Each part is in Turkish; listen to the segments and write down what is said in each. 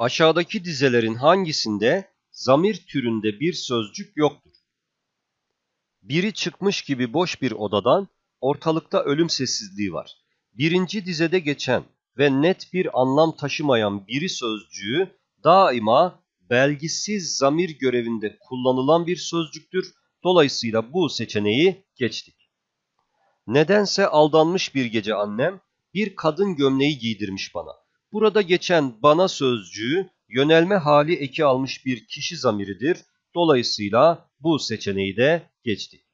Aşağıdaki dizelerin hangisinde zamir türünde bir sözcük yoktur? Biri çıkmış gibi boş bir odadan ortalıkta ölüm sessizliği var. Birinci dizede geçen ve net bir anlam taşımayan biri sözcüğü daima belgisiz zamir görevinde kullanılan bir sözcüktür. Dolayısıyla bu seçeneği geçtik. Nedense aldanmış bir gece annem bir kadın gömleği giydirmiş bana. Burada geçen bana sözcüğü yönelme hali eki almış bir kişi zamiridir. Dolayısıyla bu seçeneği de geçtik.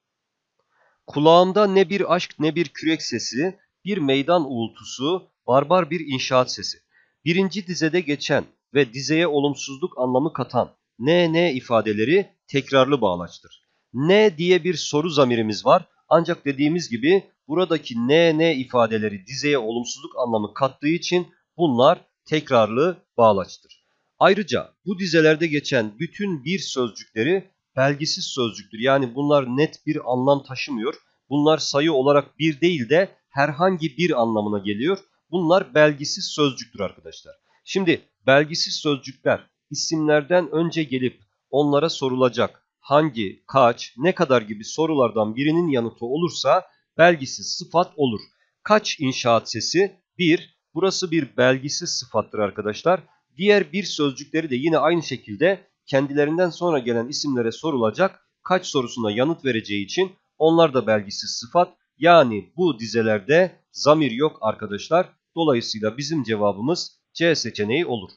Kulağımda ne bir aşk ne bir kürek sesi, bir meydan uğultusu, barbar bir inşaat sesi. Birinci dizede geçen ve dizeye olumsuzluk anlamı katan ne ne ifadeleri tekrarlı bağlaçtır. Ne diye bir soru zamirimiz var ancak dediğimiz gibi buradaki ne ne ifadeleri dizeye olumsuzluk anlamı kattığı için bunlar tekrarlı bağlaçtır. Ayrıca bu dizelerde geçen bütün bir sözcükleri belgisiz sözcüktür. Yani bunlar net bir anlam taşımıyor. Bunlar sayı olarak bir değil de herhangi bir anlamına geliyor. Bunlar belgisiz sözcüktür arkadaşlar. Şimdi belgisiz sözcükler isimlerden önce gelip onlara sorulacak hangi, kaç, ne kadar gibi sorulardan birinin yanıtı olursa belgisiz sıfat olur. Kaç inşaat sesi? 1. Burası bir belgisiz sıfattır arkadaşlar. Diğer bir sözcükleri de yine aynı şekilde kendilerinden sonra gelen isimlere sorulacak kaç sorusuna yanıt vereceği için onlar da belgisiz sıfat. Yani bu dizelerde zamir yok arkadaşlar. Dolayısıyla bizim cevabımız C seçeneği olur.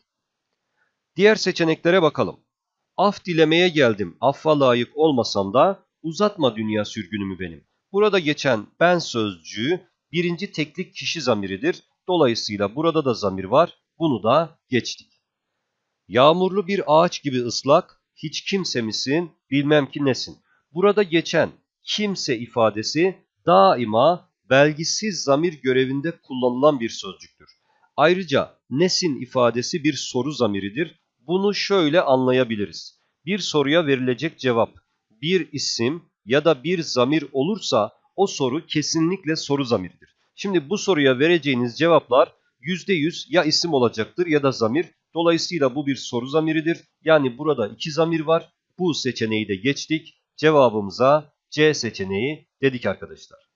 Diğer seçeneklere bakalım. Af dilemeye geldim, affa layık olmasam da uzatma dünya sürgünümü benim. Burada geçen ben sözcüğü birinci teklik kişi zamiridir. Dolayısıyla burada da zamir var. Bunu da geçtik. Yağmurlu bir ağaç gibi ıslak, hiç kimse misin, bilmem ki nesin. Burada geçen kimse ifadesi daima belgisiz zamir görevinde kullanılan bir sözcüktür. Ayrıca nesin ifadesi bir soru zamiridir. Bunu şöyle anlayabiliriz. Bir soruya verilecek cevap bir isim ya da bir zamir olursa o soru kesinlikle soru zamiridir. Şimdi bu soruya vereceğiniz cevaplar %100 ya isim olacaktır ya da zamir. Dolayısıyla bu bir soru zamiridir. Yani burada iki zamir var. Bu seçeneği de geçtik. Cevabımıza C seçeneği dedik arkadaşlar.